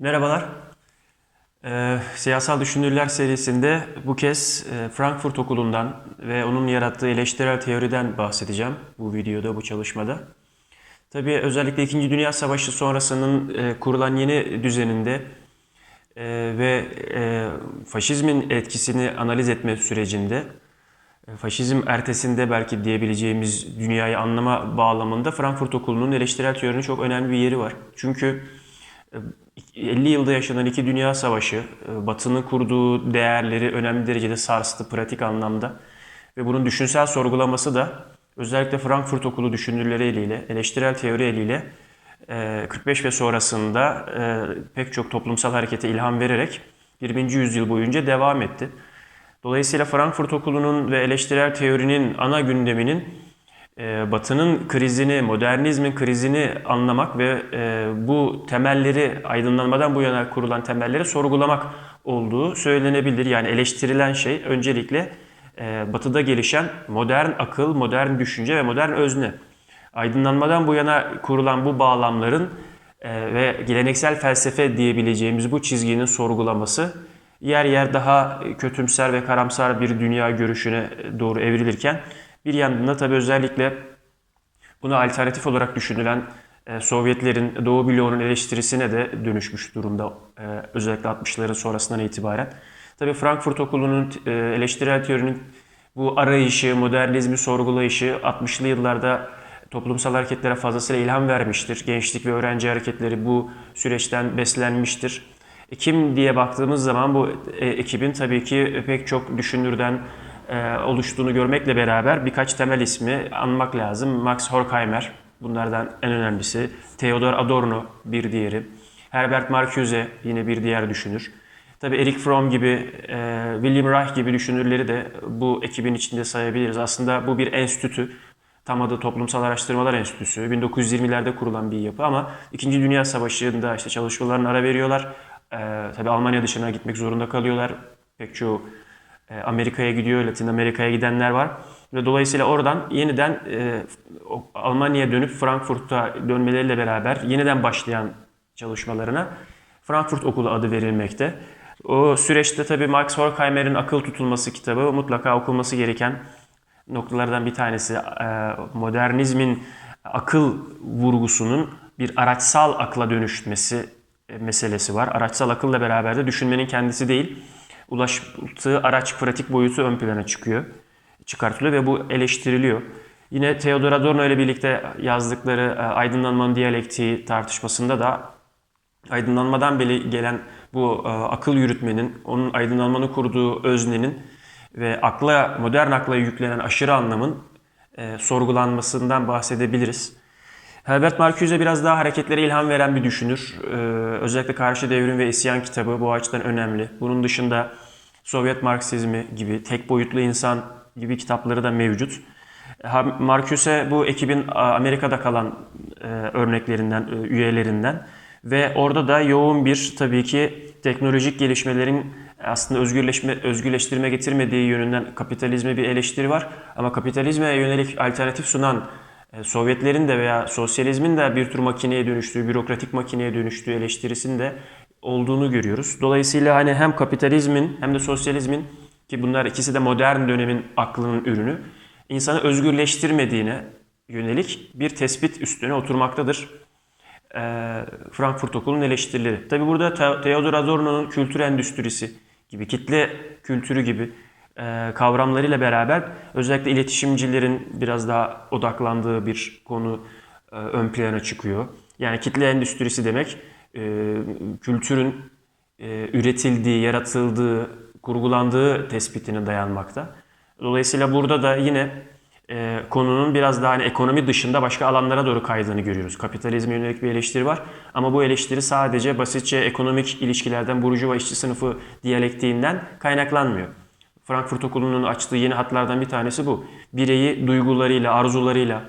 Merhabalar. Ee, Siyasal Düşünürler serisinde bu kez e, Frankfurt Okulu'ndan ve onun yarattığı eleştirel teoriden bahsedeceğim bu videoda, bu çalışmada. Tabii özellikle İkinci Dünya Savaşı sonrasının e, kurulan yeni düzeninde e, ve e, faşizmin etkisini analiz etme sürecinde, e, faşizm ertesinde belki diyebileceğimiz dünyayı anlama bağlamında Frankfurt Okulu'nun eleştirel teorinin çok önemli bir yeri var. Çünkü 50 yılda yaşanan iki dünya savaşı, e, Batı'nın kurduğu değerleri önemli derecede sarstı pratik anlamda. Ve bunun düşünsel sorgulaması da özellikle Frankfurt Okulu düşünürleri eliyle, eleştirel teori eliyle e, 45 ve sonrasında e, pek çok toplumsal harekete ilham vererek 20. yüzyıl boyunca devam etti. Dolayısıyla Frankfurt Okulu'nun ve eleştirel teorinin ana gündeminin e, Batı'nın krizini, modernizmin krizini anlamak ve e, bu temelleri aydınlanmadan bu yana kurulan temelleri sorgulamak olduğu söylenebilir. Yani eleştirilen şey öncelikle e, Batı'da gelişen modern akıl, modern düşünce ve modern özne. Aydınlanmadan bu yana kurulan bu bağlamların e, ve geleneksel felsefe diyebileceğimiz bu çizginin sorgulaması yer yer daha kötümser ve karamsar bir dünya görüşüne doğru evrilirken bir yandan da tabii özellikle buna alternatif olarak düşünülen e, Sovyetlerin Doğu bloğunun eleştirisine de dönüşmüş durumda e, özellikle 60'ların sonrasından itibaren. Tabii Frankfurt Okulu'nun e, eleştirel teorinin bu arayışı, modernizmi sorgulayışı 60'lı yıllarda toplumsal hareketlere fazlasıyla ilham vermiştir. Gençlik ve öğrenci hareketleri bu süreçten beslenmiştir. Kim diye baktığımız zaman bu ekibin tabii ki pek çok düşünürden oluştuğunu görmekle beraber birkaç temel ismi anmak lazım. Max Horkheimer bunlardan en önemlisi. Theodor Adorno bir diğeri. Herbert Marcuse yine bir diğer düşünür. Tabii Eric Fromm gibi, e, William Reich gibi düşünürleri de bu ekibin içinde sayabiliriz. Aslında bu bir enstitü. Tam adı Toplumsal Araştırmalar Enstitüsü. 1920'lerde kurulan bir yapı ama İkinci Dünya Savaşı'nda işte çalışmalarına ara veriyorlar. E, tabii Almanya dışına gitmek zorunda kalıyorlar. Pek çoğu e, Amerika'ya gidiyor, Latin Amerika'ya gidenler var. Ve dolayısıyla oradan yeniden e, Almanya'ya dönüp Frankfurt'a dönmeleriyle beraber yeniden başlayan çalışmalarına Frankfurt Okulu adı verilmekte. O süreçte tabii Max Horkheimer'in Akıl Tutulması kitabı mutlaka okunması gereken noktalardan bir tanesi. E, modernizmin akıl vurgusunun bir araçsal akla dönüşmesi meselesi var. Araçsal akılla beraber de düşünmenin kendisi değil, ulaştığı araç pratik boyutu ön plana çıkıyor, çıkartılıyor ve bu eleştiriliyor. Yine Theodor Adorno ile birlikte yazdıkları e, aydınlanmanın diyalektiği tartışmasında da aydınlanmadan beri gelen bu e, akıl yürütmenin, onun aydınlanmanın kurduğu öznenin ve akla, modern akla yüklenen aşırı anlamın e, sorgulanmasından bahsedebiliriz. Herbert Marcuse biraz daha hareketlere ilham veren bir düşünür. Ee, özellikle Karşı Devrim ve İsyan kitabı bu açıdan önemli. Bunun dışında Sovyet Marksizmi gibi, Tek Boyutlu İnsan gibi kitapları da mevcut. Marcuse bu ekibin Amerika'da kalan e, örneklerinden, e, üyelerinden ve orada da yoğun bir tabii ki teknolojik gelişmelerin aslında özgürleşme, özgürleştirme getirmediği yönünden kapitalizme bir eleştiri var. Ama kapitalizme yönelik alternatif sunan Sovyetlerin de veya sosyalizmin de bir tür makineye dönüştüğü, bürokratik makineye dönüştüğü eleştirisinde olduğunu görüyoruz. Dolayısıyla hani hem kapitalizmin hem de sosyalizmin ki bunlar ikisi de modern dönemin aklının ürünü, insanı özgürleştirmediğine yönelik bir tespit üstüne oturmaktadır. E, Frankfurt Okulu'nun eleştirileri. Tabi burada Theodor Adorno'nun kültür endüstrisi gibi, kitle kültürü gibi e, kavramlarıyla beraber özellikle iletişimcilerin biraz daha odaklandığı bir konu e, ön plana çıkıyor. Yani kitle endüstrisi demek e, kültürün üretildiği, yaratıldığı, kurgulandığı tespitine dayanmakta. Dolayısıyla burada da yine konunun biraz daha hani ekonomi dışında başka alanlara doğru kaydığını görüyoruz. Kapitalizme yönelik bir eleştiri var ama bu eleştiri sadece basitçe ekonomik ilişkilerden, burjuva işçi sınıfı diyalektiğinden kaynaklanmıyor. Frankfurt Okulu'nun açtığı yeni hatlardan bir tanesi bu. Bireyi duygularıyla, arzularıyla,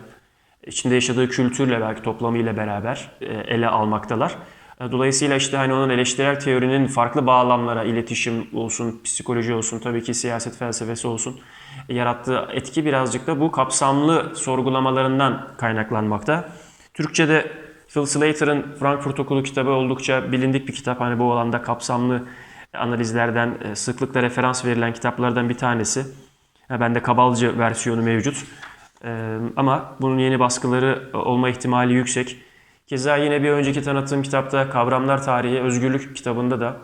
içinde yaşadığı kültürle belki toplamıyla beraber e, ele almaktalar. E, dolayısıyla işte hani onun eleştirel teorinin farklı bağlamlara, iletişim olsun, psikoloji olsun, tabii ki siyaset felsefesi olsun yarattığı etki birazcık da bu kapsamlı sorgulamalarından kaynaklanmakta. Türkçe'de Phil Slater'ın Frankfurt Okulu kitabı oldukça bilindik bir kitap. Hani bu alanda kapsamlı analizlerden e, sıklıkla referans verilen kitaplardan bir tanesi. Bende kabalcı versiyonu mevcut. Ee, ama bunun yeni baskıları olma ihtimali yüksek. Keza yine bir önceki tanıttığım kitapta Kavramlar Tarihi Özgürlük kitabında da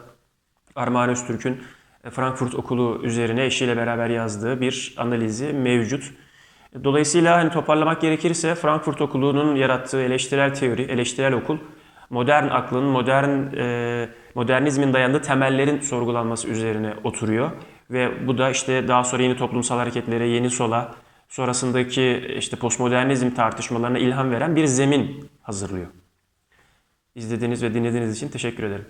Armağan Öztürk'ün e, Frankfurt Okulu üzerine eşiyle beraber yazdığı bir analizi mevcut. Dolayısıyla hani toparlamak gerekirse Frankfurt Okulu'nun yarattığı eleştirel teori, eleştirel okul modern aklın, modern e, modernizmin dayandığı temellerin sorgulanması üzerine oturuyor ve bu da işte daha sonra yeni toplumsal hareketlere, yeni sola, sonrasındaki işte postmodernizm tartışmalarına ilham veren bir zemin hazırlıyor. İzlediğiniz ve dinlediğiniz için teşekkür ederim.